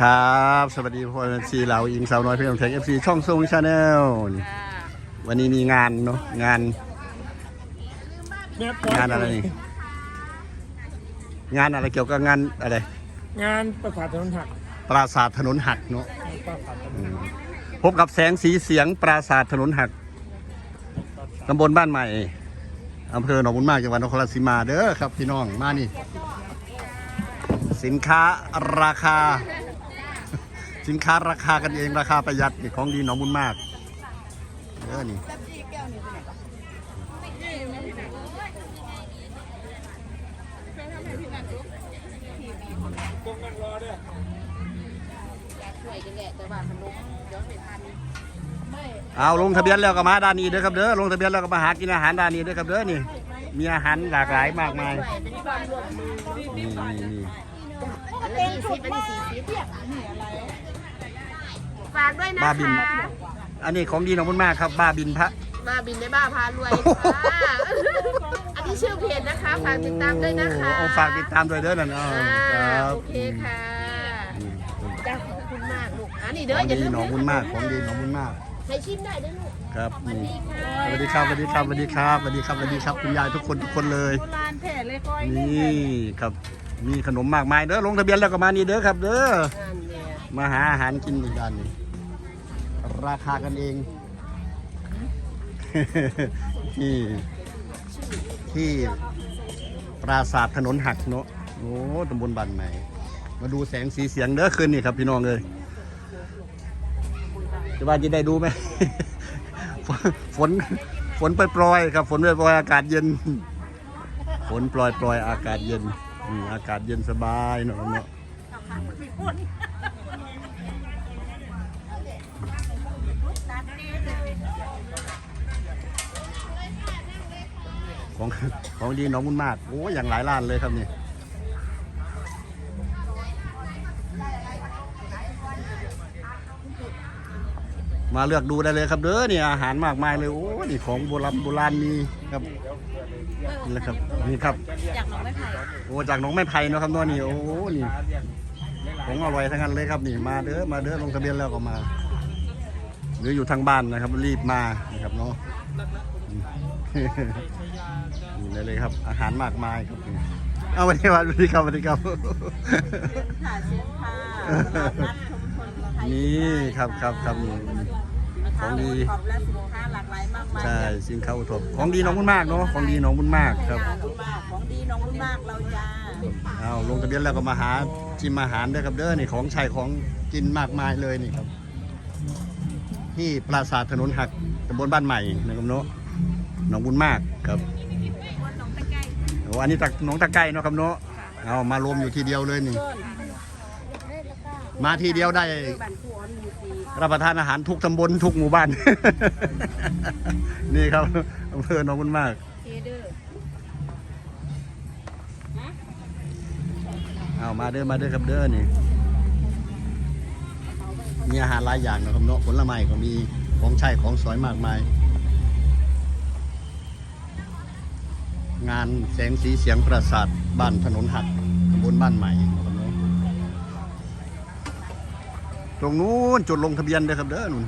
ครับ สวัสดีพ่อแม่ซีเหล่าอิงสาวน้อยเพื่อนแท็กเอฟซีช่องทรงชาแนลวันนี้มีงานเนาะงาน งานอะไรนี่งานอะไรเกี่ยวกับงานอะไร งานประสาทถนนหักปราสาทถนนหักเนาะประสาทถนนพบกับแสงสีเสียงปราสาทถนนหักตำบลบ้านใหม่อำเภอหนองบุญมากจังหวัดนครราชสีมาเด้อครับพี่น้องมานี่ สินค้าราคา สินค้าราคากันเองราคาประหยัดนี่ของดีหนองบุญมากเด้อนี่เอาลงทะเบียนแล้วก็มาด้านนี้เด้อครับเด้อลงทะเบียนแล้วก็มาหากินอาหารด้านนี้เด้อครับเด้อนี่ มีอาหารหลากหลายมากมายนี่นี่นี่อันนี้ยี่สิบอันนี้สี่สิบ ฝากด้วยนะบ้าบิน คะอันนี้ของดีหนองบุญมากครับ บ้าบินพระ บ้าบินในบ้าพารวยค่ะ อันนี้ชื่อเพจนะคะ ฝากติดตามด้วยนะคะโอ้ฝากติดตามด้วยเด้อนั่นเอาอ่าครับ โอเคค่ะอืมจ้าขอบคุณมากลูกอันนี้ขเด้อองอย่าดีลืมหนองบุญมากของดีหนองบุญมาก ให้ชิมได้ด้วยลูก ครับสวัสนี่ดีค่ะสวัสดีครับสวัสดีครับสวัสดีครับสวัสดีครับสวัสดีครับคุณยายทุกคนทุกคนเลย โบราณแผ่เลยก้อยนี่ครับ มีขนมมากมายเด้อลงทะเบียนแล้วก็มานี่เด้อครับ เด้องานเนี่ยมาหาอาหารกินอีกด้านหนึง ราคากันเอง ที่ที่ปราสาทถนนหักเนาะโอ้ตำบลบันใหม่ มาดูแสงสีเสียงเด้อคืนนี่ครับพี่น้องเลยจะว่าจะได้ดูไหมฝนฝนปล่อยๆครับ ฝนปล่อยๆอากาศเย็น ฝนปล่อยๆอากาศเย็นอืมอากาศเย็นสบายเนาะครับเนาะ ของของดีหน้องมุนมากโอ้ยอย่างหลายร้านเลยครับนี่มาเลือกดูได้เลยครับเด้อนี่อาหารมากมายเลยโอ้ยนี่ของโบราณโบราณมีครับนี่แหละครับนี่ครับจากหนองไม้ไผ่โอ้จากหนองไม้ไผ่เนาะครับเนาะนี่โอ้นี่ของอร่อยทั้งนั้นเลยครับนี่มาเด้อมาเด้อลงทะเบียนแล้วก็มา หรืออยู่ทางบ้านนะครับรีบมานะครับเนาะ นี่เลยเลยครับ อาหารมากมายครับนี่เอาวันนี้วันนี้ครับวันนี้ครับค่ะเชฟค่ะนัดชุมชนไทยนี่ครับครับครับนี่ของดีขอบและสินค้าหลากหลายมากมายใช่สินค้าอุทบของดีหน้องบุญมากเนาะของดีหน้องบุญมากครับจ้าน้องมากของดีน้องมากเราจ้าเอาลงทะเบียนแล้วก็มาหาชิมอาหารเด้อครับเด้อนี่ของใช้ของกินมากมายเลยนี่ครับ ที่ปราสาทถนนหักตำบลบ้านใหม่นะครับเนาะหนองบุญมากครับโอ้อันนี้ตักหนองตะไก่เนาะครับเนาะเอามารวมอยู่ทีเดียวเลยนี่ มาทีเดียวได้บ้านครูออนหมู่สี่รับประทานอาหารทุกตำบลทุกหมู่บ้าน นี่ครับอำเภอหนองบุญมากเคเดอร์เอามาเด้อมาเด้อครับเด้อนี่ มีอาหารหลายอย่างนะครับเนาะผลไม้ก็มีของใช้ของสวยมากมาย งานแสงสีเสียงปราสาทบ้านถนนหักตำบลบ้านใหม่ตรงนู้นจุดลงทะเบียนเด้ครับเด้อนู่น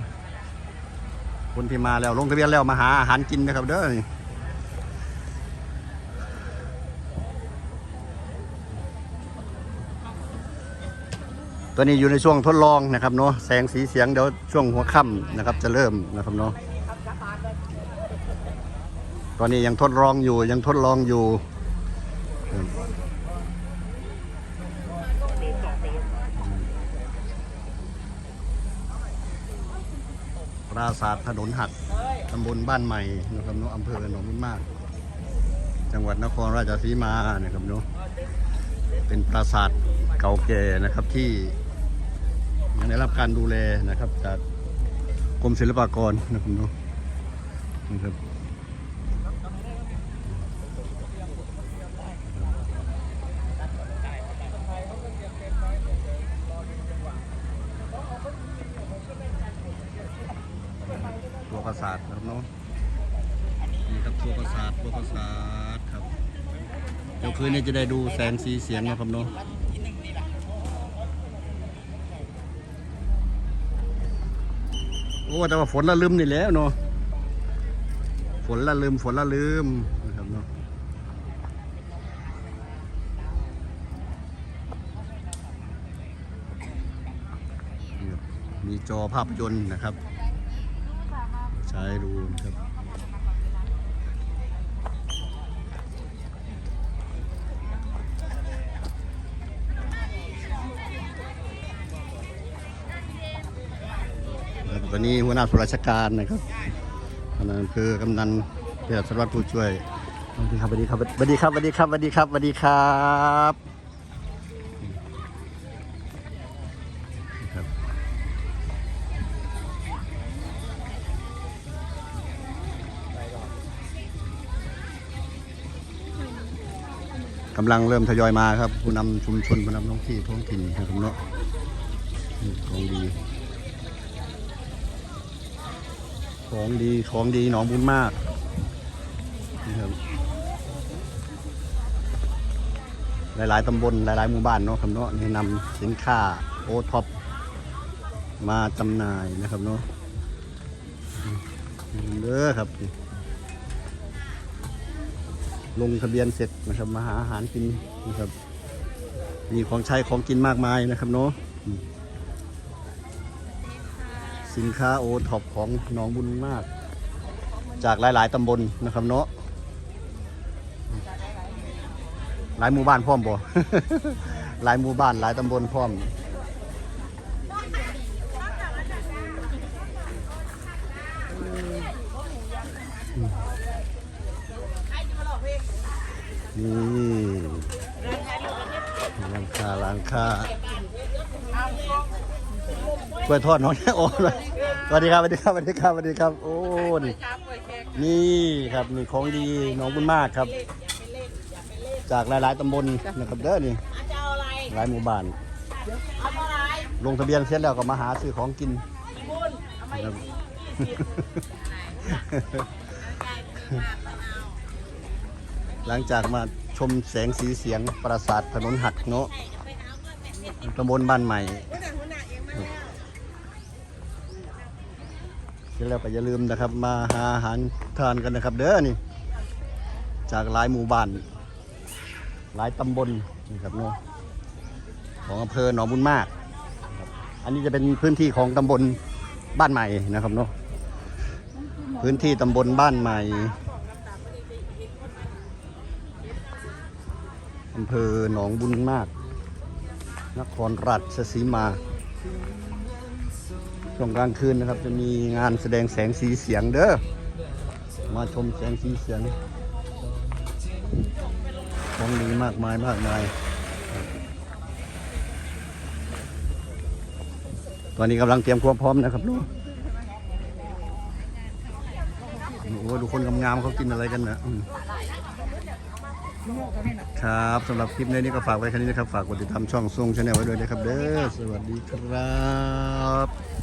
คนที่มาแล้วลงทะเบียนแล้วมาหาอาหารกินนะครับเด้อตัวนี้อยู่ในช่วงทดลองนะครับเนาะแสงสีเสียงเดี๋ยวช่วงหัวค่ำนะครับจะเริ่มนะครับเนาะ ตอนนี้ยังทดลองอยู่ยังทดลองอยู่ปราสาทถนนหักตำบลบ้านใหม่นะครับเนาะอำเภอหนองบุญมาก จังหวัดนครราชสีมานะครับเนาะเป็นปราสาทเก่าแก่นะครับที่ยังได้รับการดูแลนะครับจากกรมศิลปากรนะครับเนาะนะครับ ประสาทครับเนาะนี่ครับตัวประสาทตัวประสาทครับเดี๋ยวคืนนี้จะได้ดูแสงสีเสียงนะครับเนาะโอ้แต่ว่าฝนละลืมนี่แล้วเนาะฝนละลืมฝนละลืมนะครับเนาะมีจอภาพยนตร์นะครับ ใช้ดูนะครับวตอนนี้หัวหน้าส่วนราชการนะครับกำนันคือกำนันเพื่อสารวัตรผู้ช่วยสวัสดีครับสวัสดีครับสวัสดีครับสวัสดีครับสวัสดีครับสวัสดีครับ กำลังเริ่มทยอยมาครับ ผู้นำชุมชนผู้นำท้องที่ท้องถิ่นนะครับเนาะของดี ของดีของดีหนองบุญมากนะครับหลาย ๆ ตำบลหลาย ๆ หมู่บ้านเนาะครับเนาะนี่นำสินค้าโอท็อปมาจำหน่ายนะครับเนาะเด้อครับ ลงทะเบียนเสร็จนะครับ มาหาอาหารกินนะครับ มีของใช้ของกินมากมายนะครับเนาะสินค้าโอท็อปของหนองบุญมาก จากหลาย ๆ ตำบลนะครับเนาะหลายหมู่บ้านพร้อมบ่ หลายหมู่บ้านหลายตำบลพร้อม นี่ร้านค้าร้านค้ากล้วยทอดน้องโอ้เลยสวัสดีครับสวัสดีครับสวัสดีครับสวัสดีครับ โอ้นี่นี่ครับนี่ของดีหน้องบุญมากครับ จากหลายๆตำบลนะครับเด้อนี่หลายหมู่บ้านลงทะเบียนเสร็จแล้วก็มาหาซื้อของกินนะครับ หลังจากมาชมแสงสีเสียงปราสาทถนนหักเนาะตำบลบ้านใหม่แล้วก็อย่าลืมนะครับ มาหาอาหารทานกันนะครับ เด้อนี่ จากหลายหมู่บ้าน หลายตำบลนะครับเนาะของอำเภอหนองบุญมาก อันนี้จะเป็นพื้นที่ของตำบลบ้านใหม่นะครับเนาะพื้นที่ตำบลบ้านใหม่ อำเภอหนองบุญมาก นครราชสีมา ช่วงกลางคืนนะครับ จะมีงานแสดงแสงสีเสียงเด้อ มาชมแสงสีเสียงของดีมากมายมากมาย ตอนนี้กำลังเตรียมความพร้อมนะครับลูกโอ้โหดูคนงามๆเขากินอะไรกันนะ ครับสำหรับคลิปในนี้ก็ฝากไว้แค่นี้นะครับ ฝากกดติดตามช่องทรงชาแนลไว้ด้วยนะครับ เด้อ สวัสดีครับ